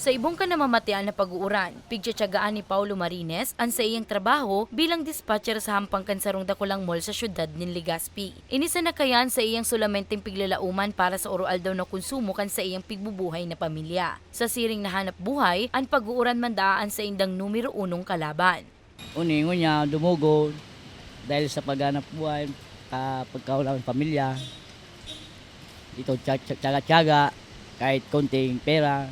Sa ibong ka namamatian na pag-uuran, pigtsatsagaan ni Paulo Marines ang sa iyang trabaho bilang dispatcher sa hampang kansarong dakulang mall sa syudad ng Legazpi. Inisa na kayan sa iyang sulamenteng piglalauman para sa oral daw na konsumo kan sa iyang pigbubuhay na pamilya. Sa siring na hanap buhay, ang pag-uuran mandaan sa indang numero unong kalaban. uningon niya, dumugo dahil sa paghanap buhay, uh, pagkaulang pamilya. Ito, tsaga-tsaga, kahit konting pera,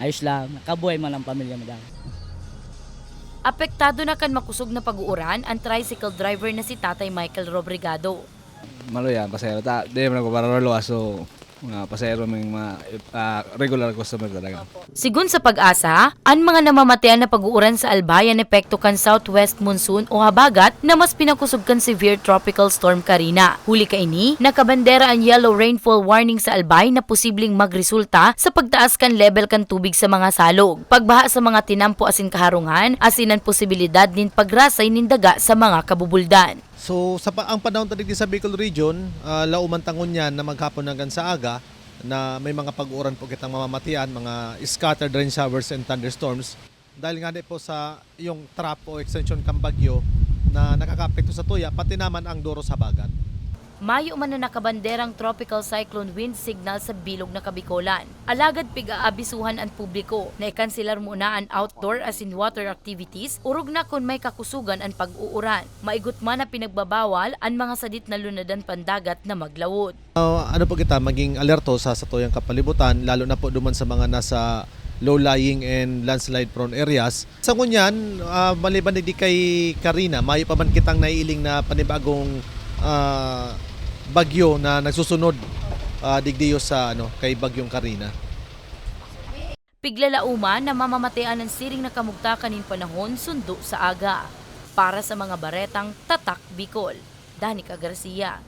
ayos lang, nakabuhay man ang pamilya madam. Apektado na kan makusog na pag-uuran ang tricycle driver na si Tatay Michael Robrigado. malo yan, pasero. Ta, di mo nagpaparalo, so mga pasero may mga ah, regular customer talaga. Sigun sa pag-asa, ang mga namamatayan na pag-uuran sa Albayan epekto kan southwest monsoon o habagat na mas pinakusog kan severe tropical storm Karina. Huli ka ini, nakabandera ang yellow rainfall warning sa Albay na posibleng magresulta sa pagtaas kan level kan tubig sa mga salog. Pagbaha sa mga tinampo asin kaharungan, asin ang posibilidad din pagrasay nin daga sa mga kabubuldan. So sa ang panahon tadig sa Bicol Region, uh, laumantangon yan na maghapon hanggang sa aga na may mga pag-uran po kitang mamamatian, mga scattered rain showers and thunderstorms. Dahil nga po sa yung trap o extension kang na nakakapekto sa tuya, pati naman ang duro sa bagat. Mayo man na nakabanderang tropical cyclone wind signal sa bilog na Kabikolan. Alagad pigaabisuhan ang publiko na ikansilar muna ang outdoor as in water activities, urog na kung may kakusugan ang pag-uuran. Maigot man na pinagbabawal ang mga sadit na lunadan pandagat na maglawod. Uh, ano po kita maging alerto sa satuyang kapalibutan lalo na po duman sa mga nasa low-lying and landslide prone areas. Sa ngunyan, uh, maliban di kay Karina, mayo pa man kitang naiiling na panibagong ah, bagyo na nagsusunod uh, digdiyo sa ano kay bagyong Karina. Piglalauman na mamamatayan ng siring na kamugtakan in panahon sundo sa aga. Para sa mga baretang Tatak Bicol. Danica Garcia,